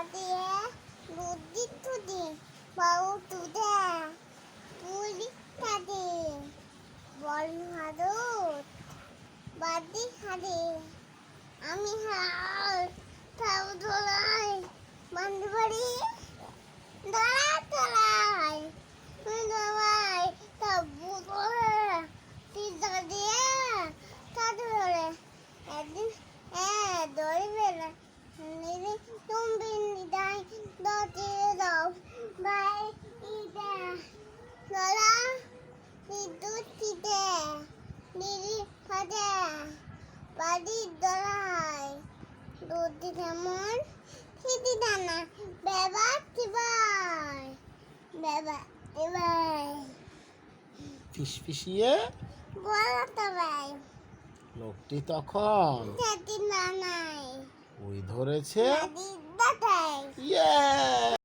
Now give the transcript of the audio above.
어디에 무지투지 마우두대 뿌리타지 원하루 마디하지 아미하 타우돌아이 만두바리 나라타라이 민가와이 타부돌아 시작이야 타돌아 애들 애 너희 배라 너희 좀비 দুধ দানা মন কি দানা বেবা দিবাই বেবা দিবাই ফিসফিসিয়ে বলা তবাই লোকটি তখন সেদিন দানায় ওই ধরেছে। দাদি দাদাই ইয়ে!